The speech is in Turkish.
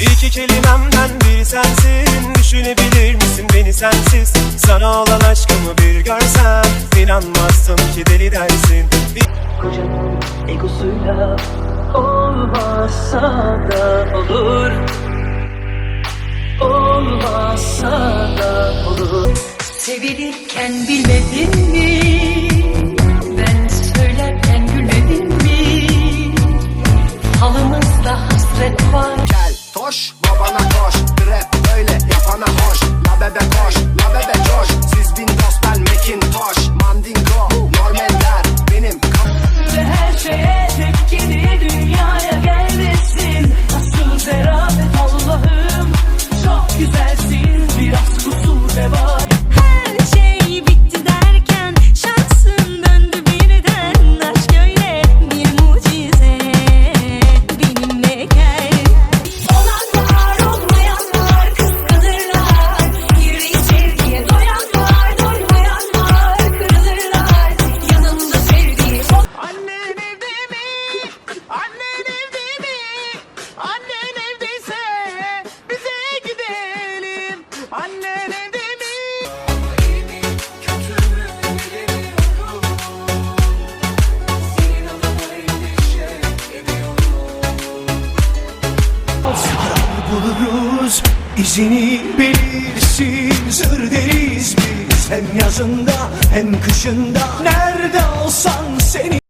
İki kelimemden biri sensin. Düşünebilir misin beni sensiz? Sana olan aşkımı bir görsen inanmazsın ki deli dersin. Kocanın egosuyla olmazsa da olur. Olmazsa da olur. Sevilirken bilmedin mi? Ben söylerken gülmedin mi? Halımızda hasret var Toş babana koş. Rap böyle yapana hoş La bebe koş. La Annen evde mi? buluruz izini belirsin Zır deriz biz. Hem yazında hem kışında. Nerede olsan seni